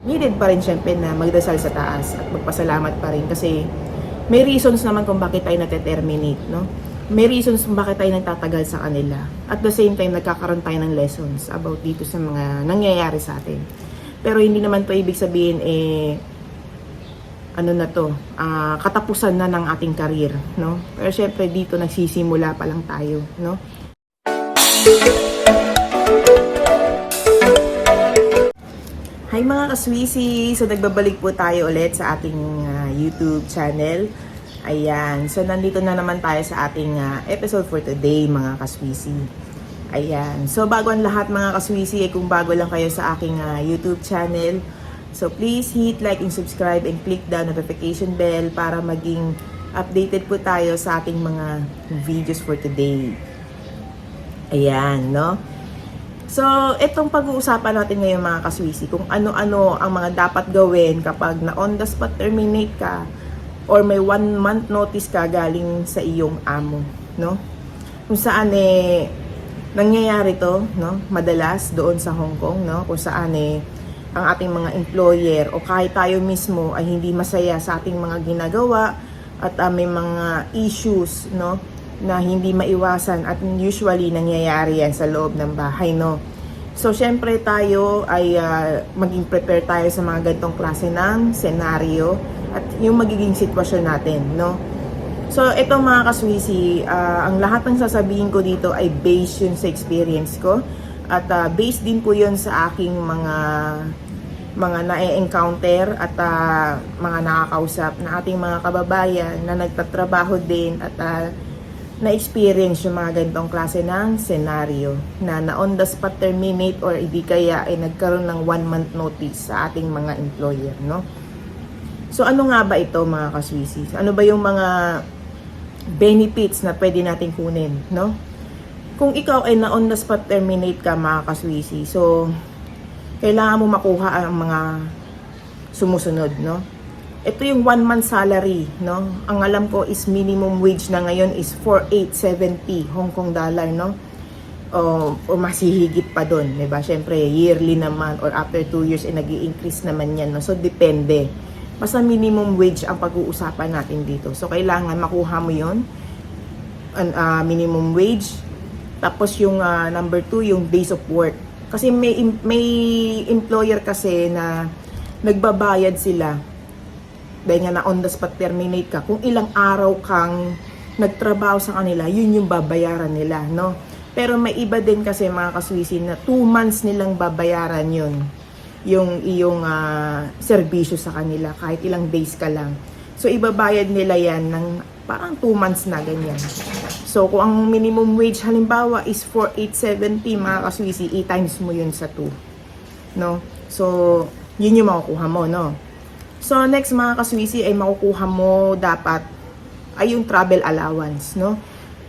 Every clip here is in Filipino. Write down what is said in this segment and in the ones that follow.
needed pa rin syempre na magdasal sa taas at magpasalamat pa rin kasi may reasons naman kung bakit tayo nate-terminate, no? May reasons kung bakit tayo nagtatagal sa kanila. At the same time, nagkakaroon tayo ng lessons about dito sa mga nangyayari sa atin. Pero hindi naman to ibig sabihin, eh, ano na to, ah, katapusan na ng ating karir, no? Pero syempre, dito nagsisimula pa lang tayo, no? Hi mga kaswisi! So nagbabalik po tayo ulit sa ating ah, YouTube channel. Ayan. So nandito na naman tayo sa ating ah, episode for today mga kaswisi. Ayan. So bago ang lahat mga kaswisi, eh, kung bago lang kayo sa aking ah, YouTube channel, so please hit like and subscribe and click the notification bell para maging updated po tayo sa ating mga videos for today. Ayan, no? So, itong pag-uusapan natin ngayon mga kaswisi, kung ano-ano ang mga dapat gawin kapag na on the spot terminate ka or may one month notice ka galing sa iyong amo, no? Kung saan eh, nangyayari to, no? Madalas doon sa Hong Kong, no? Kung saan eh, ang ating mga employer o kahit tayo mismo ay hindi masaya sa ating mga ginagawa at ah, may mga issues, no? Na hindi maiwasan at usually nangyayari yan sa loob ng bahay, no? So, syempre tayo ay ah, maging prepare tayo sa mga ganitong klase ng senaryo at yung magiging sitwasyon natin, no? So, ito mga kaswisi, ah, ang lahat ng sasabihin ko dito ay based yun sa experience ko at ah, based din po yun sa aking mga mga na-encounter at ah, mga nakakausap na ating mga kababayan na nagtatrabaho din at ah, na-experience yung mga ganitong klase ng senaryo na na on the spot terminate or hindi kaya ay nagkaroon ng one month notice sa ating mga employer, no? So ano nga ba ito mga kaswisi? Ano ba yung mga benefits na pwede natin kunin, no? Kung ikaw ay na on the spot terminate ka mga kaswisi, so kailangan mo makuha ang mga sumusunod, no? Ito yung one month salary, no? Ang alam ko is minimum wage na ngayon is 4,870 Hong Kong dollar, no? O, o masihigit pa doon, di ba? Siyempre, yearly naman or after 2 years, eh, nag increase naman yan, no? So, depende. Basta minimum wage ang pag-uusapan natin dito. So, kailangan makuha mo yon an, ah, minimum wage. Tapos yung ah, number 2, yung days of work. Kasi may, may employer kasi na nagbabayad sila dahil nga na on the spot terminate ka, kung ilang araw kang nagtrabaho sa kanila, yun yung babayaran nila, no? Pero may iba din kasi mga kaswisi na 2 months nilang babayaran yun yung iyong ah, serbisyo sa kanila kahit ilang days ka lang. So ibabayad nila yan ng parang 2 months na ganyan. So kung ang minimum wage halimbawa is 4,870 mga kaswisi, i-times mo yun sa 2. No? So yun yung makukuha mo, no? So next mga kaswisi ay makukuha mo dapat ay yung travel allowance, no?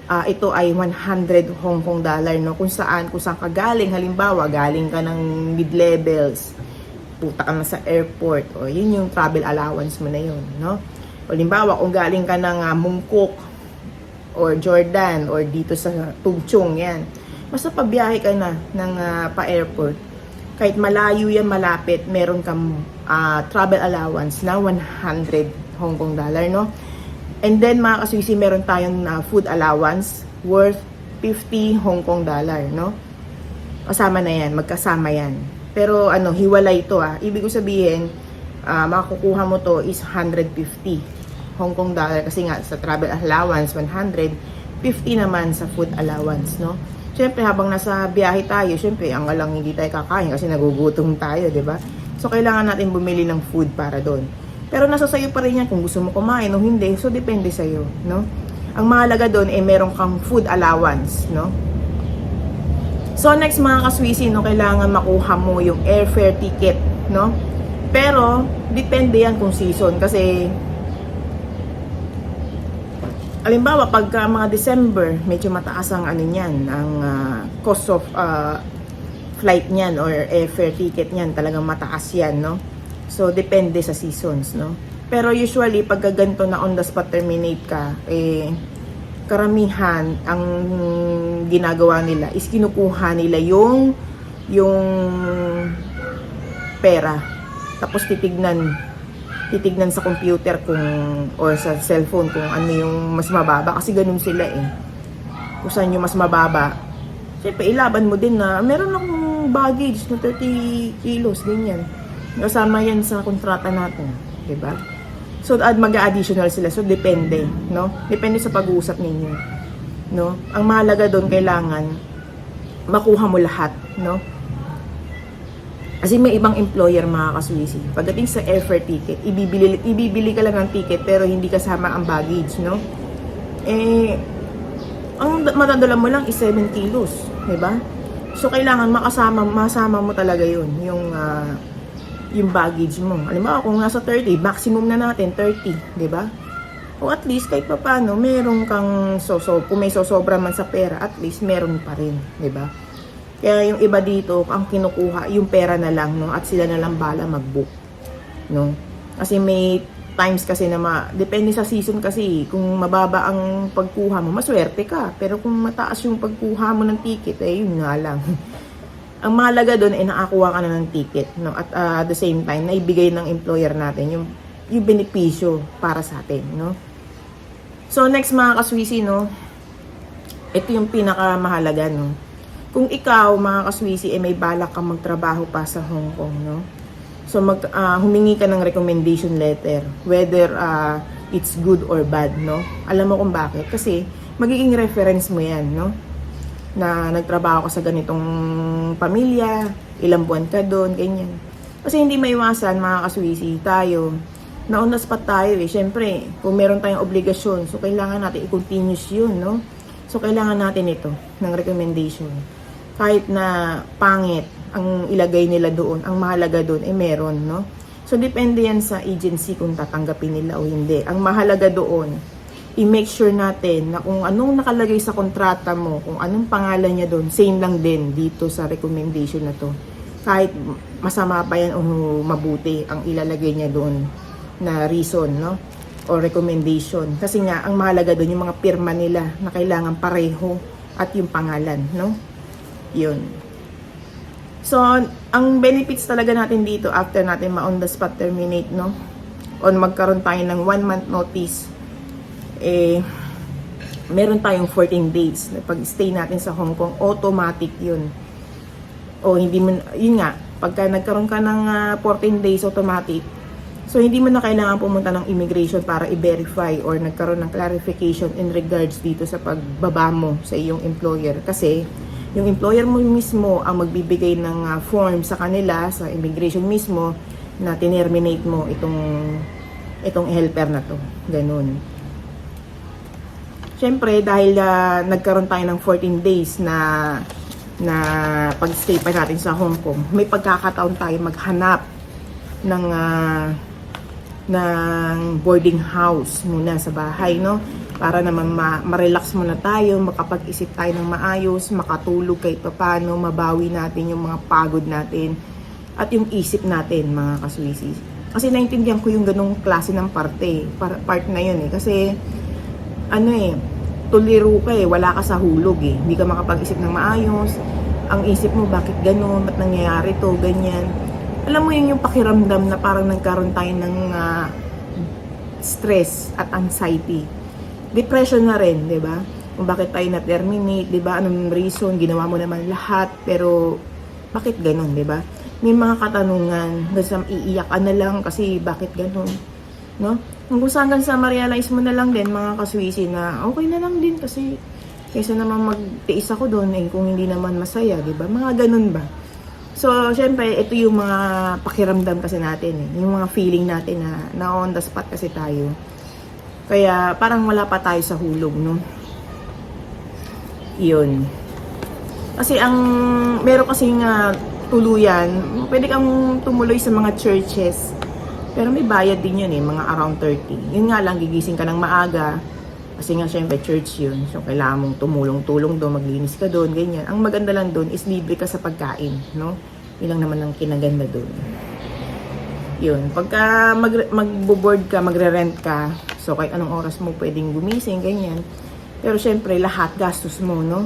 Ah, ito ay 100 Hong Kong dollar, no? Kung saan, kung saan ka galing, halimbawa, galing ka ng mid-levels, puta ka na sa airport, o yun yung travel allowance mo na yun, no? O halimbawa, kung galing ka ng uh, Mungkok, or Jordan, or dito sa Tugchong, yan. Basta pabiyahe ka na ng ah, pa-airport, kahit malayo yan, malapit, meron kang ah, travel allowance na 100 Hong Kong dollar, no? And then, mga kaswisi, meron tayong ah, food allowance worth 50 Hong Kong dollar, no? Kasama na yan, magkasama yan. Pero ano, hiwalay ito ah. Ibig ko sabihin, ah, makukuha mo to is 150 Hong Kong dollar kasi nga sa travel allowance 100, 50 naman sa food allowance, no? Siyempre, habang nasa biyahe tayo, siyempre, ang alang hindi tayo kakain kasi nagugutom tayo, di ba? So, kailangan natin bumili ng food para doon. Pero nasa sayo pa rin yan kung gusto mo kumain o hindi. So, depende sa'yo, no? Ang mahalaga doon, eh, meron kang food allowance, no? So, next mga kaswisi, no, kailangan makuha mo yung airfare ticket, no? Pero, depende yan kung season kasi Alimbawa, pagka mga December, medyo mataas ang ano niyan, ang ah, cost of ah, flight niyan or airfare ticket niyan, talagang mataas yan, no? So, depende sa seasons, no? Pero usually, pag ganito na on the spot terminate ka, eh, karamihan, ang ginagawa nila is kinukuha nila yung, yung pera Tapos titignan, titignan sa computer kung, or sa cellphone kung ano yung mas mababa. Kasi ganun sila eh. Kung saan yung mas mababa. Siyempre, ilaban mo din na meron akong baggage na 30 kilos, ganyan. Kasama yan sa kontrata natin. 'di ba? So, ad mag-additional sila. So, depende, no? Depende sa pag-uusap ninyo, no? Ang mahalaga doon, kailangan makuha mo lahat, no? Kasi may ibang employer mga kaswisi. Pagdating sa airfare ticket, ibibili, ibibili ka lang ng ticket pero hindi kasama ang baggage, no? Eh, ang da- matadala mo lang is 7 kilos, di ba? So, kailangan makasama, masama mo talaga yun, yung, ah, yung baggage mo. Alam mo, kung nasa 30, maximum na natin, 30, di ba? O at least, kahit pa paano, meron kang, so, so, kung may sosobra man sa pera, at least meron pa rin, di ba? Kaya yung iba dito, ang kinukuha, yung pera na lang, no? At sila na lang bala mag-book, no? Kasi may times kasi na ma, depende sa season kasi, kung mababa ang pagkuha mo, maswerte ka. Pero kung mataas yung pagkuha mo ng ticket, eh, yun nga lang. ang mahalaga doon ay nakakuha ka na ng ticket, no? At ah, at the same time, naibigay ng employer natin yung yung benepisyo para sa atin, no? So next mga kaswisi, no? Ito yung pinakamahalaga, no? Kung ikaw, mga kaswisi, eh may balak kang magtrabaho pa sa Hong Kong, no? So mag ah, humingi ka ng recommendation letter whether ah, it's good or bad, no? Alam mo kung bakit? Kasi magiging reference mo 'yan, no? Na nagtrabaho ka sa ganitong pamilya, ilang buwan ka doon, ganyan. Kasi hindi maiwasan mga kaswisi, tayo na on the spot tayo eh. Siyempre, kung meron tayong obligasyon, so kailangan natin i-continuous yun, no? So, kailangan natin ito ng recommendation. Kahit na pangit ang ilagay nila doon, ang mahalaga doon ay meron, no? So, depende yan sa agency kung tatanggapin nila o hindi. Ang mahalaga doon, i-make sure natin na kung anong nakalagay sa kontrata mo, kung anong pangalan niya doon, same lang din dito sa recommendation na to. Kahit masama pa yan o mabuti ang ilalagay niya doon na reason, no? O recommendation. Kasi nga, ang mahalaga doon yung mga pirma nila na kailangan pareho at yung pangalan, no? Yun. So, ang benefits talaga natin dito after natin ma-on the spot terminate, no? O magkaroon tayo ng one month notice, eh, meron tayong 14 days na pag-stay natin sa Hong Kong, automatic yun. O hindi mo, yun nga, pagka nagkaroon ka ng ah, 14 days automatic, So, hindi mo na kailangan pumunta ng immigration para i-verify or nagkaroon ng clarification in regards dito sa pagbaba mo sa iyong employer. Kasi, yung employer mo mismo ang magbibigay ng ah, form sa kanila, sa immigration mismo, na tinerminate mo itong itong helper na to. Ganun. Siyempre, dahil ah, nagkaroon tayo ng 14 days na na pag-stay pa natin sa Hong Kong, may pagkakataon tayo maghanap ng ah, ng boarding house muna sa bahay, no? Para naman ma- ma-relax muna tayo, makapag-isip tayo ng maayos, makatulog kahit paano, mabawi natin yung mga pagod natin at yung isip natin, mga kaswisi. Kasi naintindihan ko yung ganong klase ng parte, par- part na yun eh. Kasi, ano eh, tuliro ka eh, wala ka sa hulog eh. Hindi ka makapag-isip ng maayos. Ang isip mo, bakit ganon, ba't nangyayari to, ganyan alam mo yun yung pakiramdam na parang nagkaroon tayo ng ah, stress at anxiety. Depression na rin, di ba? Kung bakit tayo na-terminate, di ba? Anong reason, ginawa mo naman lahat, pero bakit ganun, di ba? May mga katanungan, basta iiyak ka na lang kasi bakit ganun, no? Kung saan hanggang sa ma-realize mo na lang din, mga kaswisi, na okay na lang din kasi kaysa naman magtiis ako doon eh, kung hindi naman masaya, di ba? Mga ganun ba? So, syempre, ito yung mga pakiramdam kasi natin eh. Yung mga feeling natin na, na on the spot kasi tayo. Kaya, parang wala pa tayo sa hulog, no? Yun. Kasi ang, meron kasi nga tuluyan, pwede kang tumuloy sa mga churches. Pero may bayad din yun eh, mga around 30. Yun nga lang, gigising ka ng maaga. Kasi nga, syempre, church yun. So, kailangan mong tumulong-tulong doon, maglinis ka doon, ganyan. Ang maganda lang doon is libre ka sa pagkain, no? Yun lang naman ang kinaganda doon. Yun. Pagka mag, magbo-board ka, magre-rent ka, so kahit anong oras mo pwedeng gumising, ganyan. Pero syempre, lahat gastos mo, no?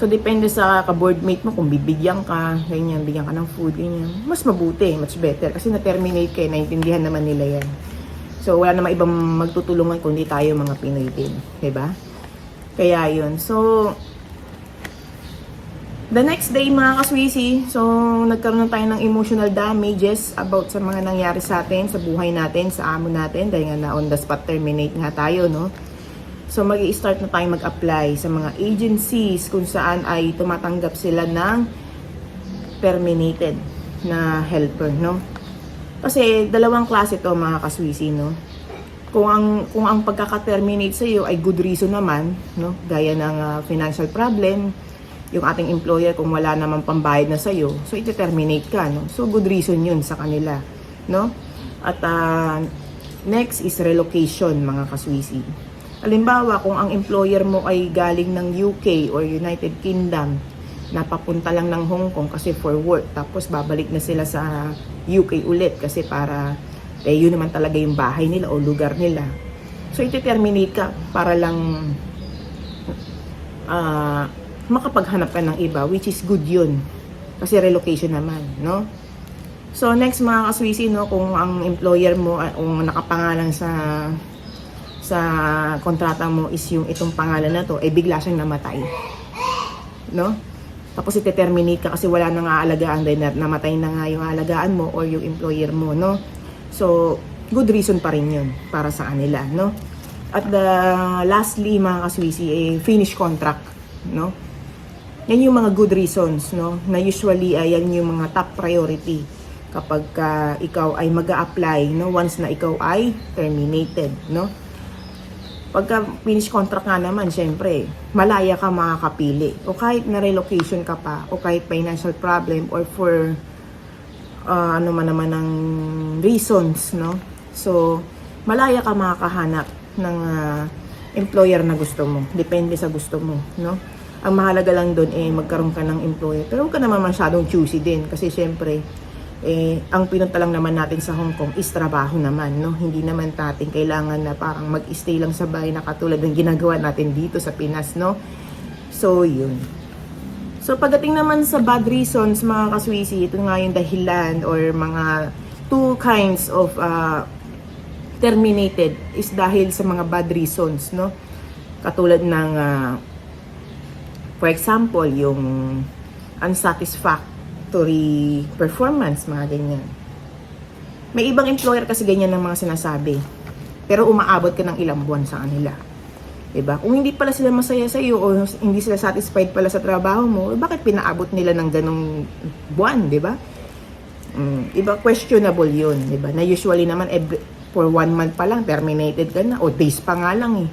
So, depende sa ka-boardmate mo kung bibigyan ka, ganyan, bigyan ka ng food, ganyan. Mas mabuti, much better. Kasi na-terminate ka, eh, naintindihan naman nila yan. So, wala namang ibang magtutulungan kundi tayo mga Pinoy din. 'di ba? Kaya yun. So, the next day mga kaswisi, so nagkaroon na tayo ng emotional damages about sa mga nangyari sa atin, sa buhay natin, sa amo natin, dahil nga na on the spot terminate nga tayo, no? So mag start na tayo mag-apply sa mga agencies kung saan ay tumatanggap sila ng terminated na helper, no? Kasi dalawang klase to mga kaswisi, no? Kung ang kung ang pagkaka-terminate sa iyo ay good reason naman, no? Gaya ng ah, financial problem, yung ating employer kung wala namang pambayad na sa iyo, so ite-terminate ka, no? So good reason 'yun sa kanila, no? At ah, next is relocation, mga kaswisi. Halimbawa, kung ang employer mo ay galing ng UK or United Kingdom, napapunta lang ng Hong Kong kasi for work, tapos babalik na sila sa UK ulit kasi para eh yun naman talaga yung bahay nila o lugar nila. So ite-terminate ka para lang ah makapaghanap ka ng iba which is good yun. Kasi relocation naman, no? So next mga kaswisi, no, kung ang employer mo ah, kung nakapangalan sa sa kontrata mo is yung itong pangalan na to, eh bigla siyang namatay. No? Tapos ite-terminate ka kasi wala nang aalagaan dahil na- namatay na nga yung aalagaan mo or yung employer mo, no? So, good reason pa rin yun para sa kanila, no? At the lastly, mga kaswisi, eh, finish contract, no? Yan yung mga good reasons, no? Na usually, ay yan yung mga top priority kapag ka ikaw ay mag apply no? Once na ikaw ay terminated, no? Pagka finish contract nga naman, syempre, malaya ka makakapili. O kahit na relocation ka pa, o kahit financial problem, or for ah, ano man naman ng reasons, no? So, malaya ka makakahanap ng ah, employer na gusto mo. Depende sa gusto mo, no? Ang mahalaga lang doon eh magkaroon ka ng employer. Pero huwag ka naman masyadong choosy din kasi syempre eh ang pinunta lang naman natin sa Hong Kong is trabaho naman, no? Hindi naman natin kailangan na parang mag-stay lang sa bahay na katulad ng ginagawa natin dito sa Pinas, no? So, yun. So pagdating naman sa bad reasons mga kaswisi, ito nga yung dahilan or mga two kinds of uh, terminated is dahil sa mga bad reasons, no? Katulad ng uh, for example, yung unsatisfactory performance, mga ganyan. May ibang employer kasi ganyan ng mga sinasabi. Pero umaabot ka ng ilang buwan sa kanila. 'Di ba? Kung hindi pala sila masaya sa iyo o hindi sila satisfied pala sa trabaho mo, eh, bakit pinaabot nila ng ganong buwan, 'di ba? Mm, iba questionable 'yun, 'di ba? Na usually naman every, for one month pa lang terminated ka na o days pa nga lang eh.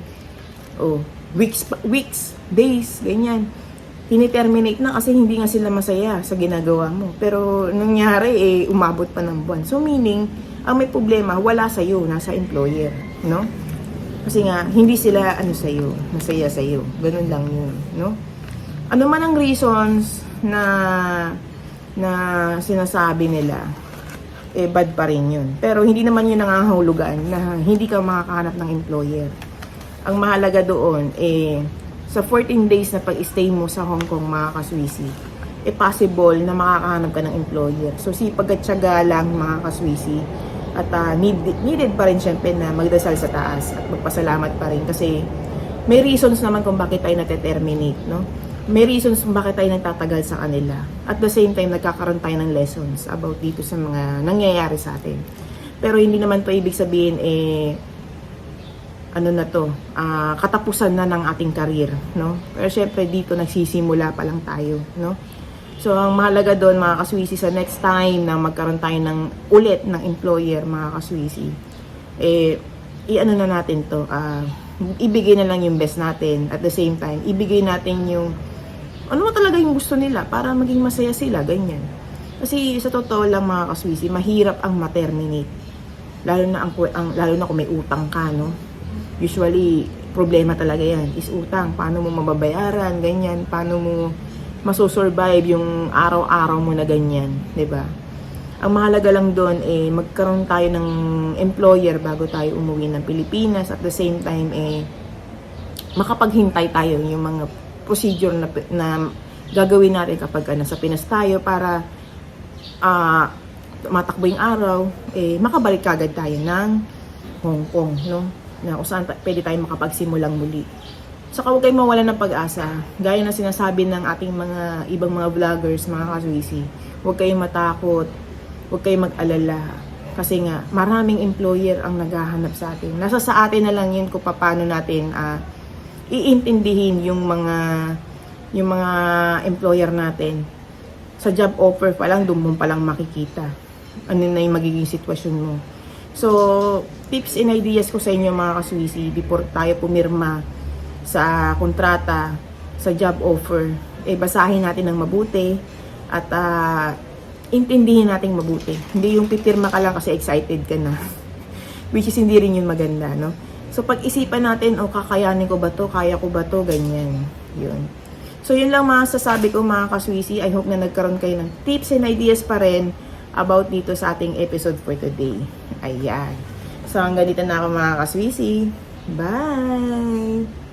O weeks weeks, days, ganyan. Tini-terminate na kasi hindi nga sila masaya sa ginagawa mo. Pero nangyari eh umabot pa ng buwan. So meaning, ang may problema wala sa iyo, nasa employer, no? Kasi nga, hindi sila ano sa'yo, masaya sa'yo. Ganun lang yun, no? Ano man ang reasons na na sinasabi nila, eh bad pa rin yun. Pero hindi naman yun nangangahulugan na hindi ka makakahanap ng employer. Ang mahalaga doon, eh, sa 14 days na pag-stay mo sa Hong Kong, mga kaswisi, eh possible na makakahanap ka ng employer. So sipag at tiyaga lang, mga kaswisi, at ah, need, needed pa rin syempre na magdasal sa taas at magpasalamat pa rin kasi may reasons naman kung bakit tayo nate-terminate, no? May reasons kung bakit tayo nagtatagal sa kanila. At the same time, nagkakaroon tayo ng lessons about dito sa mga nangyayari sa atin. Pero hindi naman to ibig sabihin, eh, ano na to, ah, katapusan na ng ating career, no? Pero syempre dito nagsisimula pa lang tayo, no? So ang mahalaga doon mga kaswisi sa next time na magkaroon tayo ng ulit ng employer mga kaswisi, eh i-ano na natin to, ah, ibigay na lang yung best natin at the same time, ibigay natin yung ano mo talaga yung gusto nila para maging masaya sila, ganyan. Kasi sa totoo lang mga kaswisi, mahirap ang ma-terminate. Lalo na ang, ang lalo na kung may utang ka, no? Usually problema talaga yan. Is utang. Paano mo mababayaran? Ganyan. Paano mo masosurvive yung araw-araw mo na ganyan? 'di ba ang mahalaga lang doon eh magkaroon tayo ng employer bago tayo umuwi ng Pilipinas. At the same time eh makapaghintay tayo yung mga procedure na, na gagawin natin kapag uh, nasa Pinas tayo para ah matakbo yung araw, eh, makabalik kagad tayo ng Hong Kong, no? Na kung saan pwede tayo makapagsimulang muli. Saka huwag kayong mawala ng pag-asa. Gaya na sinasabi ng ating mga ibang mga vloggers, mga kaswisi, huwag kayong matakot, huwag kayong mag-alala. Kasi nga, maraming employer ang naghahanap sa atin. Nasa sa atin na lang yun kung paano natin ah, iintindihin yung mga yung mga employer natin. Sa job offer pa lang, doon mo pa lang makikita. Ano na yung magiging sitwasyon mo. So, tips and ideas ko sa inyo mga kaswisi before tayo pumirma sa kontrata, sa job offer, eh basahin natin ng mabuti at ah, intindihin natin mabuti. Hindi yung pipirma ka lang kasi excited ka na. Which is hindi rin yun maganda, no? So pag-isipan natin, o kakayanin ko ba to, kaya ko ba to, ganyan. Yun. So yun lang mga sasabi ko mga kaswisi. I hope na nagkaroon kayo ng tips and ideas pa rin about dito sa ating episode for today. Ayan. So hanggang dito na ako mga kaswisi. Bye!